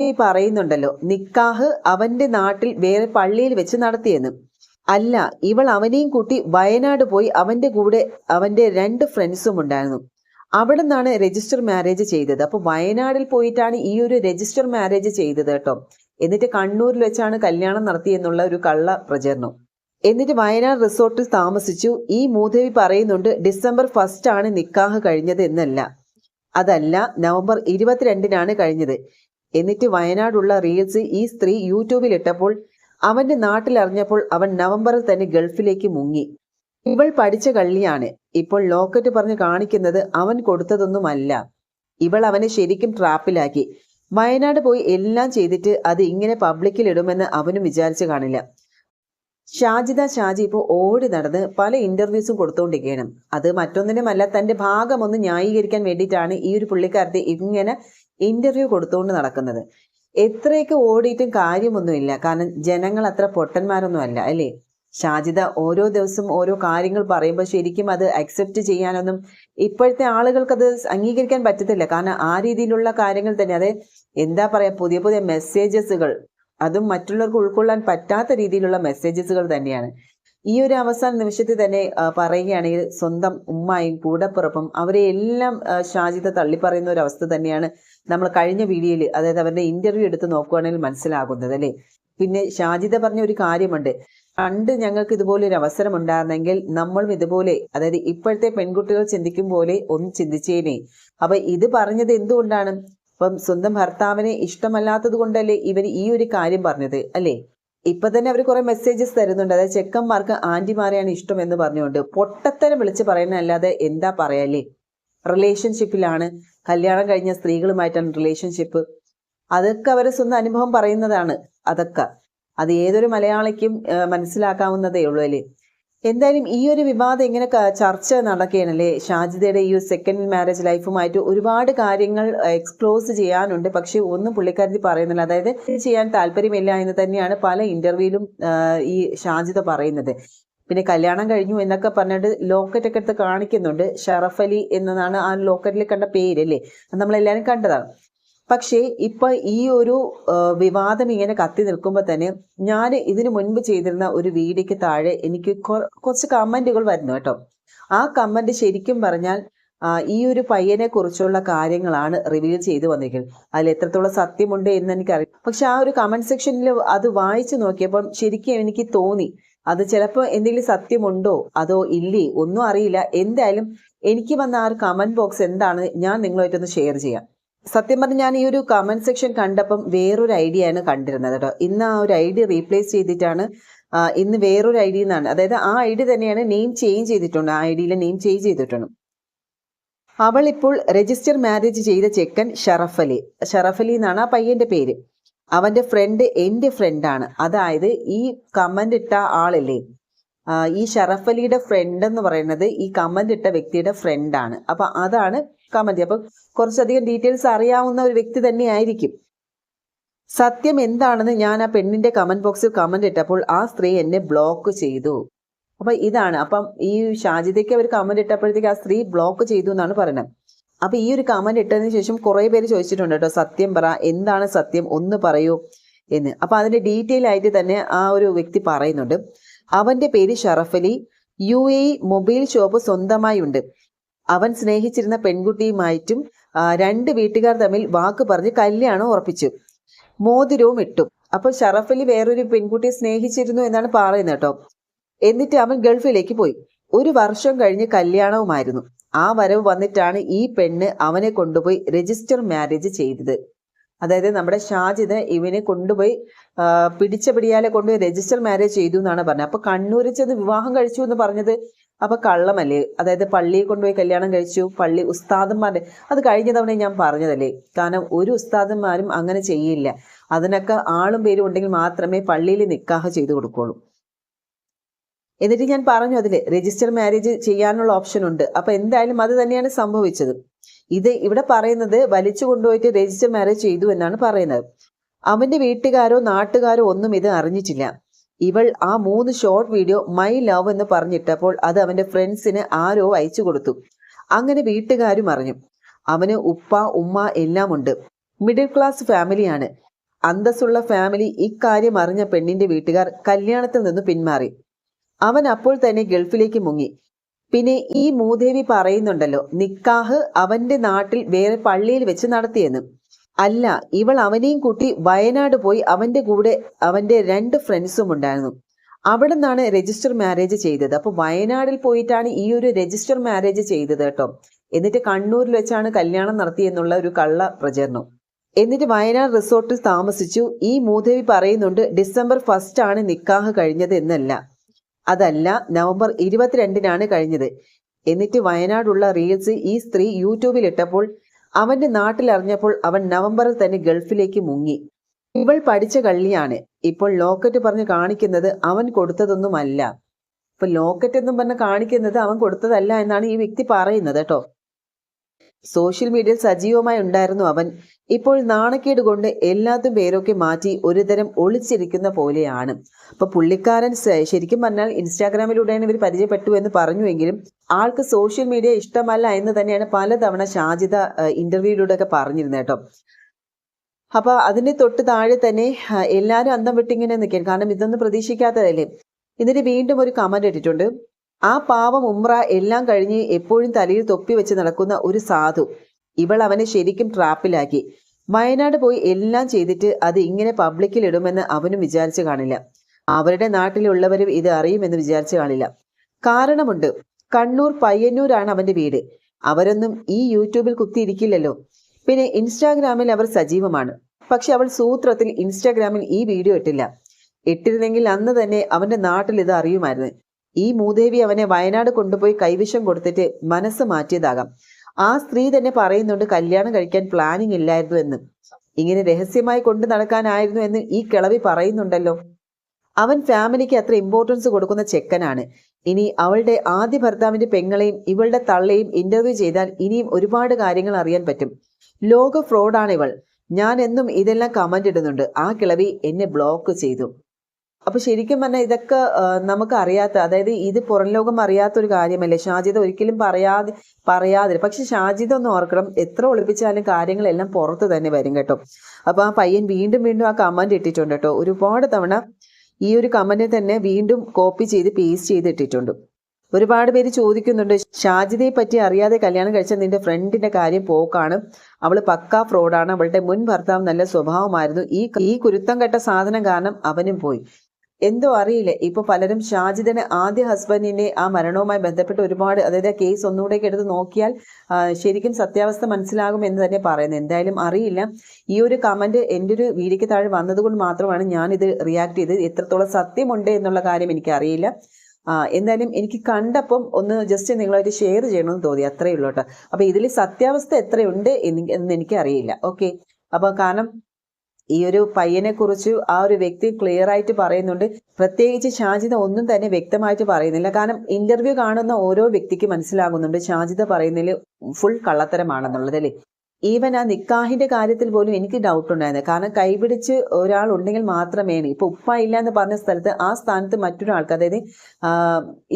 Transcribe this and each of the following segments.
പറയുന്നുണ്ടല്ലോ നിക്കാഹ് അവന്റെ നാട്ടിൽ വേറെ പള്ളിയിൽ വെച്ച് നടത്തിയെന്ന്. അല്ല ഇവൾ അവനെയും കൂട്ടി വയനാട് പോയി അവന്റെ കൂടെ അവന്റെ രണ്ട് ഫ്രണ്ട്സും ഉണ്ടായിരുന്നു. അവിടെ നിന്നാണ് രജിസ്റ്റർ മാരേജ് ചെയ്തത്. അപ്പൊ വയനാടിൽ പോയിട്ടാണ് ഈ ഒരു രജിസ്റ്റർ മാരേജ് ചെയ്തത് കേട്ടോ. എന്നിട്ട് കണ്ണൂരിൽ വെച്ചാണ് കല്യാണം നടത്തിയെന്നുള്ള ഒരു കള്ള പ്രചരണം. എന്നിട്ട് വയനാട് റിസോർട്ടിൽ താമസിച്ചു. ഈ മൂദേവി പറയുന്നുണ്ട് ഡിസംബർ ഫസ്റ്റ് ആണ് നിക്കാഹ് കഴിഞ്ഞത് എന്നല്ല. അതല്ല നവംബർ ഇരുപത്തിരണ്ടിനാണ് കഴിഞ്ഞത്. എന്നിട്ട് വയനാടുള്ള റീൽസ് ഈ സ്ത്രീ യൂട്യൂബിൽ ഇട്ടപ്പോൾ അവന്റെ നാട്ടിൽ അറിഞ്ഞപ്പോൾ അവൻ നവംബറിൽ തന്നെ ഗൾഫിലേക്ക് മുങ്ങി. ഇവൾ പഠിച്ച കള്ളിയാണ്. ഇപ്പോൾ ലോക്കറ്റ് പറഞ്ഞ് കാണിക്കുന്നത് അവൻ കൊടുത്തതൊന്നുമല്ല. ഇവൾ അവനെ ശരിക്കും ട്രാപ്പിലാക്കി. വയനാട് പോയി എല്ലാം ചെയ്തിട്ട് അത് ഇങ്ങനെ പബ്ലിക്കിൽ ഇടുമെന്ന് അവനും വിചാരിച്ചു കാണില്ല. ഷാജിദ ഷാജി ഇപ്പോൾ ഓടി നടന്ന് പല ഇന്റർവ്യൂസും കൊടുത്തുകൊണ്ടിരിക്കുകയാണ് അത് മറ്റൊന്നിനുമല്ല തന്റെ ഭാഗമൊന്ന് ന്യായീകരിക്കാൻ വേണ്ടിയിട്ടാണ് ഈ ഒരു പുള്ളിക്കാരത്തെ ഇങ്ങനെ ഇന്റർവ്യൂ കൊടുത്തുകൊണ്ട് നടക്കുന്നത്. എത്രയൊക്കെ ഓടിയിട്ടും കാര്യമൊന്നുമില്ല. കാരണം ജനങ്ങൾ അത്ര പൊട്ടന്മാരൊന്നും അല്ല? അല്ലേ ഷാജിദ ഓരോ ദിവസം ഓരോ കാര്യങ്ങൾ പറയുമ്പോൾ ശരിക്കും അത് അക്സെപ്റ്റ് ചെയ്യാനൊന്നും ഇപ്പോഴത്തെ ആളുകൾക്ക് അത് അംഗീകരിക്കാൻ പറ്റത്തില്ല. കാരണം ആ രീതിയിലുള്ള കാര്യങ്ങൾ തന്നെ അത് എന്താ പറയാ പുതിയ പുതിയ മെസ്സേജസുകൾ അതും മറ്റുള്ളവർക്ക് ഉൾക്കൊള്ളാൻ പറ്റാത്ത രീതിയിലുള്ള മെസ്സേജസുകൾ തന്നെയാണ്. ഈ ഒരു അവസാന നിമിഷത്തിൽ തന്നെ പറയുകയാണെങ്കിൽ സ്വന്തം ഉമ്മായും കൂടപ്പുറപ്പും അവരെ എല്ലാം ഷാജിത തള്ളിപ്പറയുന്ന ഒരു അവസ്ഥ തന്നെയാണ് നമ്മൾ കഴിഞ്ഞ വീഡിയോയിൽ അതായത് അവരുടെ ഇന്റർവ്യൂ എടുത്ത് നോക്കുകയാണെങ്കിൽ മനസ്സിലാകുന്നത് അല്ലേ? പിന്നെ ഷാജിത പറഞ്ഞ ഒരു കാര്യമുണ്ട്. പണ്ട് ഞങ്ങൾക്ക് ഇതുപോലെ ഒരു അവസരം ഉണ്ടായിരുന്നെങ്കിൽ നമ്മളും ഇതുപോലെ അതായത് ഇപ്പോഴത്തെ പെൺകുട്ടികൾ ചിന്തിക്കും പോലെ ഒന്ന് ചിന്തിച്ചേനെ. അപ്പൊ ഇത് പറഞ്ഞത് എന്തുകൊണ്ടാണ്? അപ്പം സ്വന്തം ഭർത്താവിനെ ഇഷ്ടമല്ലാത്തത് കൊണ്ടല്ലേ ഇവർ ഈ ഒരു കാര്യം പറഞ്ഞത് അല്ലേ? ഇപ്പൊ തന്നെ അവർ കുറേ മെസ്സേജസ് തരുന്നുണ്ട്. അതായത് ചെക്കന്മാർക്ക് മാറിയാണ് ഇഷ്ടം എന്ന് പറഞ്ഞുകൊണ്ട് പൊട്ടത്തരം വിളിച്ച് പറയുന്നതല്ലാതെ എന്താ പറയാല്ലേ? റിലേഷൻഷിപ്പിലാണ് കല്യാണം കഴിഞ്ഞ സ്ത്രീകളുമായിട്ടാണ് റിലേഷൻഷിപ്പ് അതൊക്കെ അവരെ സ്വന്തം അനുഭവം പറയുന്നതാണ്. അതൊക്കെ. അത് ഏതൊരു മലയാളിക്കും മനസ്സിലാക്കാവുന്നതേ ഉള്ളൂ അല്ലേ? എന്തായാലും ഈ ഒരു വിവാദം ഇങ്ങനെ ചർച്ച നടക്കുകയാണല്ലേ? ഷാജിദയുടെ ഈ സെക്കൻഡ് മാരേജ് ലൈഫുമായിട്ട് ഒരുപാട് കാര്യങ്ങൾ എക്സ്പ്ലോസ് ചെയ്യാനുണ്ട്. പക്ഷേ ഒന്നും പുള്ളിക്കാരി പറയുന്നില്ല. അതായത് ചെയ്യാൻ താല്പര്യമില്ല എന്ന് തന്നെയാണ് പല ഇന്റർവ്യൂവിലും ഈ ഷാജിദ പറയുന്നത്. പിന്നെ കല്യാണം കഴിഞ്ഞു എന്നൊക്കെ പറഞ്ഞിട്ട് ലോക്കറ്റ് ഒക്കെ എടുത്ത് കാണിക്കുന്നുണ്ട്. ഷറഫലി എന്നതാണ് ആ ലോക്കറ്റിൽ കണ്ട പേര് അല്ലേ? നമ്മളെല്ലാവരും കണ്ടതാണ്. പക്ഷേ ഇപ്പൊ ഈ ഒരു വിവാദം ഇങ്ങനെ കത്തി നിൽക്കുമ്പോൾ തന്നെ ഞാൻ ഇതിനു മുൻപ് ചെയ്തിരുന്ന ഒരു വീഡിയോക്ക് താഴെ എനിക്ക് കുറച്ച് കമന്റുകൾ വരുന്നു കേട്ടോ. ആ കമന്റ് ശരിക്കും പറഞ്ഞാൽ ഈ ഒരു പയ്യനെ കുറിച്ചുള്ള കാര്യങ്ങളാണ് റിവീൽ ചെയ്തു വന്നിരിക്കുന്നത്. അതിൽ എത്രത്തോളം സത്യമുണ്ട് എന്ന് എനിക്കറിയാം. പക്ഷെ ആ ഒരു കമന്റ് സെക്ഷനിൽ അത് വായിച്ചു നോക്കിയപ്പോൾ ശരിക്കും എനിക്ക് തോന്നി അത് ചിലപ്പോൾ എന്തെങ്കിലും സത്യമുണ്ടോ അതോ ഇല്ലേ ഒന്നും അറിയില്ല. എന്തായാലും എനിക്ക് വന്ന ആ ഒരു കമന്റ് ബോക്സ് എന്താണ് ഞാൻ നിങ്ങളുമായിട്ടൊന്ന് ഷെയർ ചെയ്യാം. സത്യം പറഞ്ഞാൽ ഞാൻ ഈ ഒരു കമന്റ് സെക്ഷൻ കണ്ടപ്പം വേറൊരു ഐഡിയ ആണ് കണ്ടിരുന്നത് കേട്ടോ. ഇന്ന് ആ ഒരു ഐഡി റീപ്ലേസ് ചെയ്തിട്ടാണ് ഇന്ന് വേറൊരു ഐഡി എന്നാണ് അതായത് ആ ഐഡി തന്നെയാണ് നെയിം ചേഞ്ച് ചെയ്തിട്ടുണ്ട്. ആ ഐഡിയിലെ നെയിം ചേഞ്ച് ചെയ്തിട്ടുണ്ട്. അവൾ ഇപ്പോൾ രജിസ്റ്റർ മാരേജ് ചെയ്ത ചെക്കൻ ഷറഫ് അലി. ഷറഫ് അലി എന്നാണ് ആ പയ്യന്റെ പേര്. അവന്റെ ഫ്രണ്ട് എന്റെ ഫ്രണ്ടാണ് അതായത് ഈ കമന്റ് ഇട്ട ആളില്ലേ? ഈ ഷറഫ് അലിയുടെ ഫ്രണ്ട് എന്ന് പറയുന്നത് ഈ കമന്റ് ഇട്ട വ്യക്തിയുടെ ഫ്രണ്ടാണ് അപ്പൊ അതാണ് കമന്റ് അപ്പൊ കുറച്ചധികം ഡീറ്റെയിൽസ് അറിയാവുന്ന ഒരു വ്യക്തി തന്നെയായിരിക്കും. സത്യം എന്താണെന്ന് ഞാൻ ആ പെണ്ണിന്റെ കമന്റ് ബോക്സിൽ കമന്റ് ഇട്ടപ്പോൾ ആ സ്ത്രീ എന്നെ ബ്ലോക്ക് ചെയ്തു. അപ്പൊ ഇതാണ്. അപ്പം ഈ ഷാജിദയ്ക്ക് അവർ കമന്റ് ഇട്ടപ്പോഴത്തേക്ക് ആ സ്ത്രീ ബ്ലോക്ക് ചെയ്തു എന്നാണ് പറയുന്നത്. അപ്പൊ ഈ ഒരു കമന്റ് ഇട്ടതിന് ശേഷം കുറെ പേര് ചോദിച്ചിട്ടുണ്ട് കേട്ടോ സത്യം പറ എന്താണ് സത്യം? ഒന്ന് പറയൂ. എന്ന്. അപ്പൊ അതിന്റെ ഡീറ്റെയിൽ ആയിട്ട് തന്നെ ആ ഒരു വ്യക്തി പറയുന്നുണ്ട്. അവന്റെ പേര് Sharafali U A mobile shop സ്വന്തമായി ഉണ്ട് അവൻ സ്നേഹിച്ചിരുന്ന പെൺകുട്ടിയുമായിട്ടും രണ്ട് വീട്ടുകാർ തമ്മിൽ വാക്ക് പറഞ്ഞ് കല്യാണം ഉറപ്പിച്ചു. മോതിരവും ഇട്ടു. അപ്പൊ ഷറഫലി വേറൊരു പെൺകുട്ടിയെ സ്നേഹിച്ചിരുന്നു എന്നാണ് പറയുന്നത് കേട്ടോ. എന്നിട്ട് അവൻ ഗൾഫിലേക്ക് പോയി. ഒരു വർഷം കഴിഞ്ഞ് കല്യാണവുമായിരുന്നു. ആ വരവ് വന്നിട്ടാണ് ഈ പെണ്ണ് അവനെ കൊണ്ടുപോയി രജിസ്റ്റർ മാരേജ് ചെയ്തത്. അതായത് നമ്മുടെ ഷാജിദ് ഇവനെ കൊണ്ടുപോയി പിടിച്ച പിടിയാലെ കൊണ്ടുപോയി രജിസ്റ്റർ മാരേജ് ചെയ്തു എന്നാണ് പറഞ്ഞത്. അപ്പൊ കണ്ണൂരിൽ ചെന്ന് വിവാഹം കഴിച്ചു എന്ന് പറഞ്ഞത് അപ്പൊ കള്ളമല്ലേ? അതായത് പള്ളിയിൽ കൊണ്ടുപോയി കല്യാണം കഴിച്ചു പള്ളി ഉസ്താദന്മാരുടെ അത് കഴിഞ്ഞ തവണ ഞാൻ പറഞ്ഞതല്ലേ? കാരണം ഒരു ഉസ്താദന്മാരും അങ്ങനെ ചെയ്യില്ല. അതിനൊക്കെ ആളും പേരും ഉണ്ടെങ്കിൽ മാത്രമേ പള്ളിയിൽ നിക്കാഹ് ചെയ്തു കൊടുക്കുള്ളൂ. എന്നിട്ട് ഞാൻ പറഞ്ഞു അതിൽ രജിസ്റ്റർ മാരേജ് ചെയ്യാനുള്ള ഓപ്ഷൻ ഉണ്ട്. അപ്പൊ എന്തായാലും അത് തന്നെയാണ് സംഭവിച്ചത്. ഇത് ഇവിടെ പറയുന്നത് വലിച്ചു കൊണ്ടുപോയിട്ട് രജിസ്റ്റർ മാരേജ് ചെയ്തു എന്നാണ് പറയുന്നത്. അവന്റെ വീട്ടുകാരോ നാട്ടുകാരോ ഒന്നും ഇത് അറിഞ്ഞിട്ടില്ല. ഇവൾ ആ മൂന്ന് ഷോർട്ട് വീഡിയോ മൈ ലവ് എന്ന് പറഞ്ഞിട്ടപ്പോൾ അത് അവന്റെ ഫ്രണ്ട്സിന് ആരോ അയച്ചു കൊടുത്തു. അങ്ങനെ വീട്ടുകാരും അറിഞ്ഞു. അവന് ഉപ്പ ഉമ്മ എല്ലാം ഉണ്ട്. മിഡിൽ ക്ലാസ് ഫാമിലിയാണ് അന്തസ്സുള്ള ഫാമിലി ഇക്കാര്യം അറിഞ്ഞ പെണ്ണിന്റെ വീട്ടുകാർ കല്യാണത്തിൽ നിന്ന് പിന്മാറി. അവൻ അപ്പോൾ തന്നെ ഗൾഫിലേക്ക് മുങ്ങി. പിന്നെ ഈ മൂദേവി പറയുന്നുണ്ടല്ലോ നിക്കാഹ് അവന്റെ നാട്ടിൽ വേറെ പള്ളിയിൽ വെച്ച് നടത്തിയെന്ന്. അല്ല ഇവൾ അവനെയും കൂട്ടി വയനാട് പോയി അവന്റെ കൂടെ അവന്റെ രണ്ട് ഫ്രണ്ട്സും ഉണ്ടായിരുന്നു. അവിടെ നിന്നാണ് രജിസ്റ്റർ മാരേജ് ചെയ്തത്. അപ്പൊ വയനാടിൽ പോയിട്ടാണ് ഈ ഒരു രജിസ്റ്റർ മാരേജ് ചെയ്തത് കേട്ടോ. എന്നിട്ട് കണ്ണൂരിൽ വെച്ചാണ് കല്യാണം നടത്തിയെന്നുള്ള ഒരു കള്ള പ്രചരണം. എന്നിട്ട് വയനാട് റിസോർട്ടിൽ താമസിച്ചു. ഈ മൂദേവി പറയുന്നുണ്ട് ഡിസംബർ ഫസ്റ്റ് ആണ് നിക്കാഹ് കഴിഞ്ഞത് എന്നല്ല. അതല്ല നവംബർ ഇരുപത്തിരണ്ടിനാണ് കഴിഞ്ഞത്. എന്നിട്ട് വയനാടുള്ള റീൽസ് ഈ സ്ത്രീ യൂട്യൂബിൽ ഇട്ടപ്പോൾ അവന്റെ നാട്ടിൽ അറിഞ്ഞപ്പോൾ അവൻ നവംബറിൽ തന്നെ ഗൾഫിലേക്ക് മുങ്ങി. ഇവൾ പഠിച്ച കള്ളിയാണ്. ഇപ്പോൾ ലോക്കറ്റ് പറഞ്ഞ് കാണിക്കുന്നത് അവൻ കൊടുത്തതൊന്നുമല്ല. ഇപ്പൊ ലോക്കറ്റ് എന്നും പറഞ്ഞ് കാണിക്കുന്നത് അവൻ കൊടുത്തതല്ല എന്നാണ് ഈ വ്യക്തി പറയുന്നത് കേട്ടോ. സോഷ്യൽ മീഡിയയിൽ സജീവമായി ഉണ്ടായിരുന്നു അവൻ. ഇപ്പോൾ നാണക്കേട് കൊണ്ട് എല്ലാത്തും പേരൊക്കെ മാറ്റി ഒരുതരം ഒളിച്ചിരിക്കുന്ന പോലെയാണ്. അപ്പൊ പുള്ളിക്കാരൻ ശരിക്കും പറഞ്ഞാൽ ഇൻസ്റ്റാഗ്രാമിലൂടെയാണ് ഇവർ പരിചയപ്പെട്ടു എന്ന് പറഞ്ഞുവെങ്കിലും ആൾക്ക് സോഷ്യൽ മീഡിയ ഇഷ്ടമല്ല എന്ന് തന്നെയാണ് പലതവണ ഷാജിദ ഇന്റർവ്യൂയിലൂടെ ഒക്കെ പറഞ്ഞിരുന്നത് കേട്ടോ. അപ്പൊ അതിന്റെ തൊട്ട് താഴെ തന്നെ എല്ലാവരും അന്തം വിട്ടിങ്ങനെ നിൽക്കാൻ കാരണം ഇതൊന്നും പ്രതീക്ഷിക്കാത്തതല്ലേ? ഇതിന് വീണ്ടും ഒരു കമന്റ് ഇട്ടിട്ടുണ്ട്. ആ പാവം ഉമ്ര എല്ലാം കഴിഞ്ഞ് എപ്പോഴും തലയിൽ തൊപ്പി വെച്ച് നടക്കുന്ന ഒരു സാധു. ഇവൾ അവനെ ശരിക്കും ട്രാപ്പിലാക്കി. വയനാട് പോയി എല്ലാം ചെയ്തിട്ട് അത് ഇങ്ങനെ പബ്ലിക്കിൽ ഇടുമെന്ന് അവനും വിചാരിച്ചു കാണില്ല. അവരുടെ നാട്ടിലുള്ളവരും ഇത് അറിയുമെന്ന് വിചാരിച്ചു കാണില്ല. കാരണമുണ്ട്. കണ്ണൂർ പയ്യന്നൂരാണ് അവന്റെ വീട്. അവരൊന്നും ഈ യൂട്യൂബിൽ കുത്തിയിരിക്കില്ലല്ലോ. പിന്നെ ഇൻസ്റ്റാഗ്രാമിൽ അവർ സജീവമാണ്. പക്ഷെ അവൾ സൂത്രത്തിൽ ഇൻസ്റ്റാഗ്രാമിൽ ഈ വീഡിയോ ഇട്ടില്ല. ഇട്ടിരുന്നെങ്കിൽ അന്ന് തന്നെ അവന്റെ നാട്ടിൽ ഇത് അറിയുമായിരുന്നു. ഈ മൂദേവി അവനെ വയനാട് കൊണ്ടുപോയി കൈവിഷം കൊടുത്തിട്ട് മനസ്സ് മാറ്റിയതാകാം. ആ സ്ത്രീ തന്നെ പറയുന്നുണ്ട് കല്യാണം കഴിക്കാൻ പ്ലാനിങ് ഇല്ലായിരുന്നു എന്ന്. ഇങ്ങനെ രഹസ്യമായി കൊണ്ടു നടക്കാനായിരുന്നു എന്ന് ഈ കിളവി പറയുന്നുണ്ടല്ലോ. അവൻ ഫാമിലിക്ക് അത്ര ഇമ്പോർട്ടൻസ് കൊടുക്കുന്ന ചെക്കനാണ്. ഇനി അവളുടെ ആദ്യ ഭർത്താവിന്റെ പെങ്ങളെയും ഇവളുടെ തള്ളയും ഇന്റർവ്യൂ ചെയ്താൽ ഇനിയും ഒരുപാട് കാര്യങ്ങൾ അറിയാൻ പറ്റും. ലോക ഫ്രോഡാണ് ഇവൾ. ഞാൻ എന്നും ഇതെല്ലാം കമന്റ് ഇടുന്നുണ്ട്. ആ കിളവി എന്നെ ബ്ലോക്ക് ചെയ്തു. അപ്പൊ ശരിക്കും പറഞ്ഞാൽ ഇതൊക്കെ നമുക്ക് അറിയാത്ത അതായത് ഇത് പുറം ലോകം അറിയാത്ത ഒരു കാര്യമല്ലേ? ഷാജിദ ഒരിക്കലും പറയാതെ പറയാതെ പക്ഷെ ഷാജിദ ഒന്ന് ഓർക്കണം എത്ര ഒളിപ്പിച്ചാലും കാര്യങ്ങളെല്ലാം പുറത്ത് തന്നെ വരും കേട്ടോ. അപ്പൊ ആ പയ്യൻ വീണ്ടും വീണ്ടും ആ കമന്റ് ഇട്ടിട്ടുണ്ട് കേട്ടോ. ഒരുപാട് തവണ ഈ ഒരു കമന്റ് തന്നെ വീണ്ടും കോപ്പി ചെയ്ത് പേസ്റ്റ് ചെയ്ത് ഇട്ടിട്ടുണ്ട്. ഒരുപാട് പേര് ചോദിക്കുന്നുണ്ട് ഷാജിദയെ പറ്റി അറിയാതെ കല്യാണം കഴിച്ച നിന്റെ ഫ്രണ്ടിന്റെ കാര്യം പോക്കാണ്. അവൾ പക്കാ ഫ്രോഡാണ്. അവളുടെ മുൻ ഭർത്താവ് നല്ല സ്വഭാവമായിരുന്നു. ഈ ഈ കുരുത്തം കെട്ട സാധനം കാരണം അവനും പോയി. എന്തോ അറിയില്ല. ഇപ്പൊ പലരും ഷാജിദിന് ആദ്യ ഹസ്ബൻഡിന്റെ ആ മരണവുമായി ബന്ധപ്പെട്ട് ഒരുപാട് അതായത് ആ കേസ് ഒന്നുകൂടെയൊക്കെ എടുത്ത് നോക്കിയാൽ ശരിക്കും സത്യാവസ്ഥ മനസ്സിലാകും എന്ന് തന്നെ പറയുന്നത് എന്തായാലും അറിയില്ല. ഈ ഒരു കമന്റ് എന്റെ ഒരു വീഡിയോക്ക് താഴെ വന്നതുകൊണ്ട് മാത്രമാണ് ഞാൻ ഇത് റിയാക്ട് ചെയ്തത്. എത്രത്തോളം സത്യമുണ്ട് എന്നുള്ള കാര്യം എനിക്ക് അറിയില്ല എന്തായാലും എനിക്ക് കണ്ടപ്പം ഒന്ന് ജസ്റ്റ് നിങ്ങളായിട്ട് ഷെയർ ചെയ്യണമെന്ന് തോന്നി. അത്രയേ ഉള്ളൂ കേട്ടോ. അപ്പൊ ഇതിൽ സത്യാവസ്ഥ എത്രയുണ്ട് എന്ന് എന്ന് എനിക്ക് അറിയില്ല ഓക്കെ അപ്പൊ കാരണം ഈ ഒരു പയ്യനെ കുറിച്ച് ആ ഒരു വ്യക്തി ക്ലിയർ ആയിട്ട് പറയുന്നുണ്ട്. പ്രത്യേകിച്ച് ഷാജിത ഒന്നും തന്നെ വ്യക്തമായിട്ട് പറയുന്നില്ല. കാരണം ഇന്റർവ്യൂ കാണുന്ന ഓരോ വ്യക്തിക്ക് മനസ്സിലാകുന്നുണ്ട്. ഷാജിത പറയുന്നതിൽ ഫുൾ കള്ളത്തരമാണെന്നുള്ളത് അല്ലേ? ഈവൻ ആ നിക്കാഹിന്റെ കാര്യത്തിൽ പോലും എനിക്ക് ഡൗട്ട് ഉണ്ടായിരുന്നു. കാരണം കൈപിടിച്ച് ഒരാൾ ഉണ്ടെങ്കിൽ മാത്രമേ ഇപ്പൊ ഉപ്പ ഇല്ല എന്ന് പറഞ്ഞ സ്ഥലത്ത് ആ സ്ഥാനത്ത് മറ്റൊരാൾക്ക് അതായത്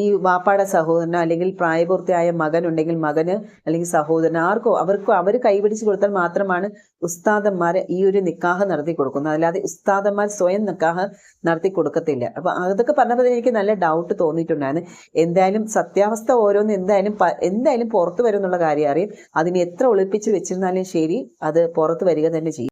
ഈ വാപ്പാടെ സഹോദരനോ അല്ലെങ്കിൽ പ്രായപൂർത്തിയായ മകൻ ഉണ്ടെങ്കിൽ മകന് അല്ലെങ്കിൽ സഹോദരൻ ആർക്കോ അവർക്കോ അവർ കൈപിടിച്ച് കൊടുത്താൽ മാത്രമാണ് ഉസ്താദന്മാർ ഈ ഒരു നിക്കാഹ് നടത്തി കൊടുക്കുന്നത്. അല്ലാതെ ഉസ്താദന്മാർ സ്വയം നിക്കാഹ് നടത്തി കൊടുക്കത്തില്ല. അപ്പൊ അതൊക്കെ പറഞ്ഞപ്പോൾ എനിക്ക് നല്ല ഡൗട്ട് തോന്നിയിട്ടുണ്ടായിരുന്നു. എന്തായാലും സത്യാവസ്ഥ ഓരോന്ന് എന്തായാലും എന്തായാലും പുറത്തു വരും എന്നുള്ള കാര്യം അറിയും. അതിനെ എത്ര ഒളിപ്പിച്ച് വെച്ചിരുന്നാലും ശരി അത് പുറത്ത് വരിക തന്നെ ചെയ്യും.